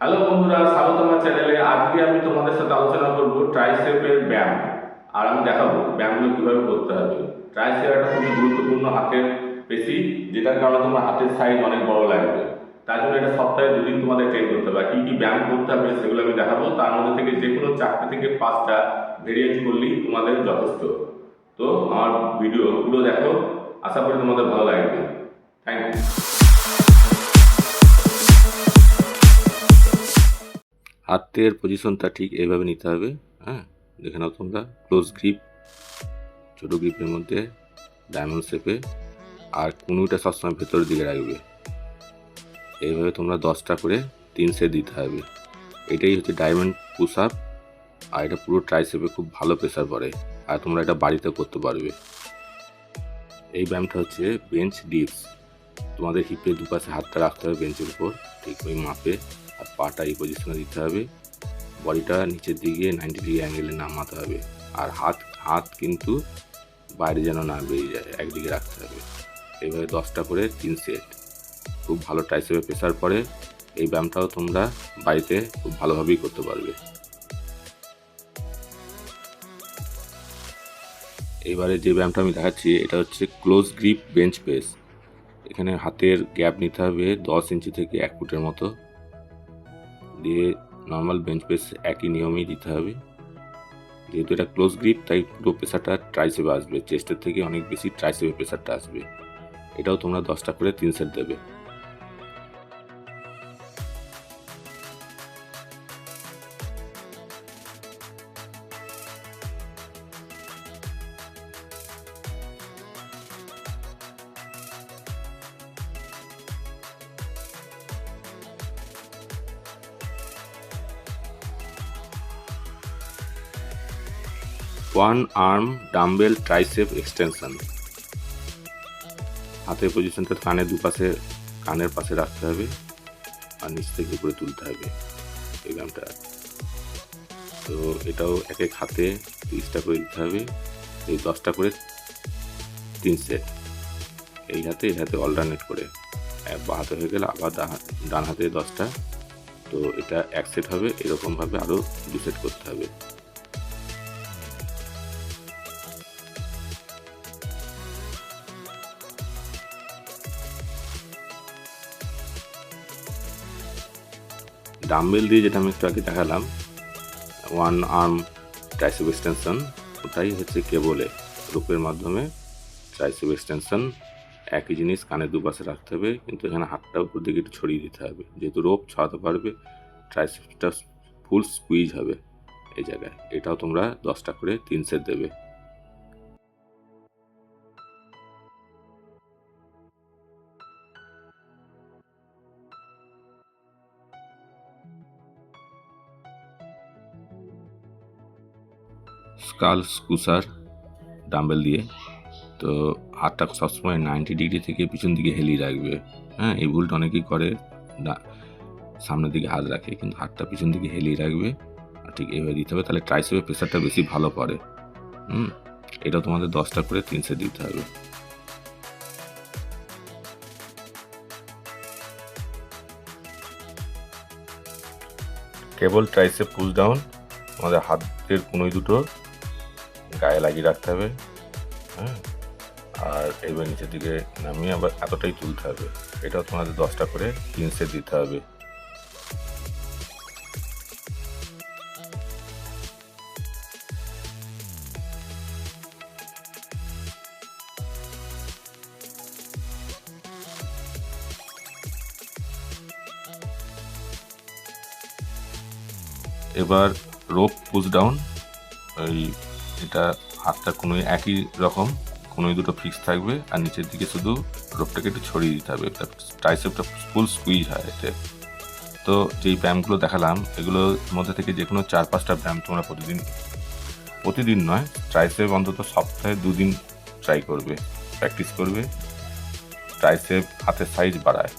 Hello বন্ধুরা, স্বাগত আমার চ্যানেলে। আজকে আমি তোমাদের সাথে আলোচনা করব ট্রাইসেপের ব্যায়াম। আর আমি দেখাবো ব্যায়ামগুলো কীভাবে করতে হবে। ট্রাইসেপ একটা খুবই গুরুত্বপূর্ণ হাতের পেশি, যেটার কারণে তোমার হাতের সাইজ অনেক বড় লাগবে। তার জন্য এটা সপ্তাহে দুদিন তোমাদের ট্রেন করতে হবে। কী কী ব্যায়াম করতে হবে সেগুলো আমি দেখাবো। তার মধ্যে থেকে যে কোনো চারটে থেকে পাঁচটা ভেরিয়েন্ট করলেই তোমাদের যথেষ্ট। তো আমার ভিডিও পুরো দেখো। আশা করি তোমাদের ভালো লাগবে। থ্যাংক ইউ হাতের পজিশনটা ঠিক এইভাবে নিতে হবে হ্যাঁ? দেখে নাও তোমরা ক্লোজ গ্রিপ ছোটো গ্রিপের মধ্যে ডায়মন্ড শেপে আর কুনুইটা সবসময় ভেতরের দিকে রাখবে। এইভাবে তোমরা দশটা করে তিন সেট দিতে হবে। এটাই হচ্ছে ডায়মন্ড পুশ আপ আর এটা পুরো ট্রাই শেপে খুব ভালো প্রেশার পড়ে, আর তোমরা এটা বাড়িতে করতে পারবে। এই ব্যায়ামটা হচ্ছে বেঞ্চ ডিপস তোমাদের হিপের দুপাশে হাতটা রাখতে হবে বেঞ্চের উপর, ঠিক ওই মাপে। আর পাটা এই পজিশনে দিতে হবে। বডিটা নিচের দিকে নাইনটি ডিগ্রি অ্যাঙ্গেলে নামাতে হবে। আর হাত হাত কিন্তু বাইরে যেন না বেরিয়ে যায়, একদিকে রাখতে হবে। এইভাবে দশটা করে তিন সেট খুব ভালো টাইসেপে প্রেশার পড়ে। এই ব্যায়ামটাও তোমরা বাড়িতে খুব ভালোভাবেই করতে পারবে। এবারে যে ব্যায়ামটা আমি দেখাচ্ছি, এটা হচ্ছে ক্লোজ গ্রিপ বেঞ্চ প্রেস এখানে হাতের গ্যাপ নিতে হবে দশ ইঞ্চি থেকে এক ফুটের মতো। দিয়ে নর্মাল বেঞ্চ প্রেস একই নিয়মেই দিতে হবে। যেহেতু এটা ক্লোজ গ্রিপ তাই পুরো প্রেশারটা ট্রাইসেপে আসবে। চেস্টের থেকে অনেক বেশি ট্রাইসেপে প্রেশারটা আসবে। এটাও তোমরা দশটা করে তিন সেট দেবে। One arm dumbbell tricep extension. হাতের পজিশনটা কানের দুপাশে, কানের পাশে রাখতে হবে আর নিচ থেকে উপরে তুলতে হবে এই ব্যায়ামটা। তো এটাও এক এক হাতে তিরিশটা করে দিতে হবে। এই দশটা করে তিন সেট। এই হাতে এই হাতে অল্টারনেট করে। বা হাতে হয়ে গেলে আবার ডান হাতে- দশটা। তো এটা এক সেট হবে, এরকমভাবে আরও দু সেট করতে হবে। ডাম্বেল দিয়ে যেটা আমি একটু আগে দেখালাম ওয়ান আর্ম ট্রাইসেপ এক্সটেনশন ওটাই হচ্ছে কেবলে রূপের মাধ্যমে ট্রাইসেপ এক্সটেনশন একই জিনিস কানের দুপাশে রাখতে হবে, কিন্তু এখানে হাতটা উপর দিকে একটু ছড়িয়ে দিতে হবে। যেহেতু রোপ ছড়াতে পারবে ট্রাইসেপটা ফুল স্কুইজ হবে এই জায়গায়। এটাও তোমরা দশটা করে তিন সেট দেবে। স্কাল স্কুসার ডাম্বেল দিয়ে। তো হাতটা সবসময় নাইনটি ডিগ্রি থেকে পিছন দিকে হেলিয়ে রাখবে। হ্যাঁ এই ভুলটা অনেকেই করে। সামনের দিকে হাত রাখে, কিন্তু হাতটা পিছন দিকে হেলিয়ে রাখবে। আর ঠিক এইভাবে দিতে হবে, তাহলে ট্রাইসেপের প্রেশারটা বেশি ভালো পড়ে। হুম, এটা তোমাদের দশটা করে তিন সেট দিতে হবে। কেবল ট্রাইসেপ পুশ ডাউন আমাদের হাতের কোনোই দুটো গায়ে লাগিয়ে রাখতে হবে হ্যাঁ? আর এবার নিচের দিকে নামিয়ে আবার এতটাই তুলতে হবে। এটাও তোমাদের দশটা করে তিন দিতে হবে। এবার রোপ পুশ ডাউন ওই এটা হাতটা কোনো একই রকম কোনো দুটো ফিক্স থাকবে, আর নিচের দিকে শুধু রোপটাকে একটু ছড়িয়ে দিতে হবে। ট্রাইসেপটা ফুল স্কুইজ হয় এতে। তো যেই ব্যায়ামগুলো দেখালাম, এগুলোর মধ্যে থেকে যে কোনো চার পাঁচটা ব্যায়াম তোমরা প্রতিদিন প্রতিদিন নয় ট্রাইসেপ অন্তত সপ্তাহে দুদিন ট্রাই করবে প্র্যাকটিস করবে। ট্রাইসেপ হাতের সাইজ বাড়ায়।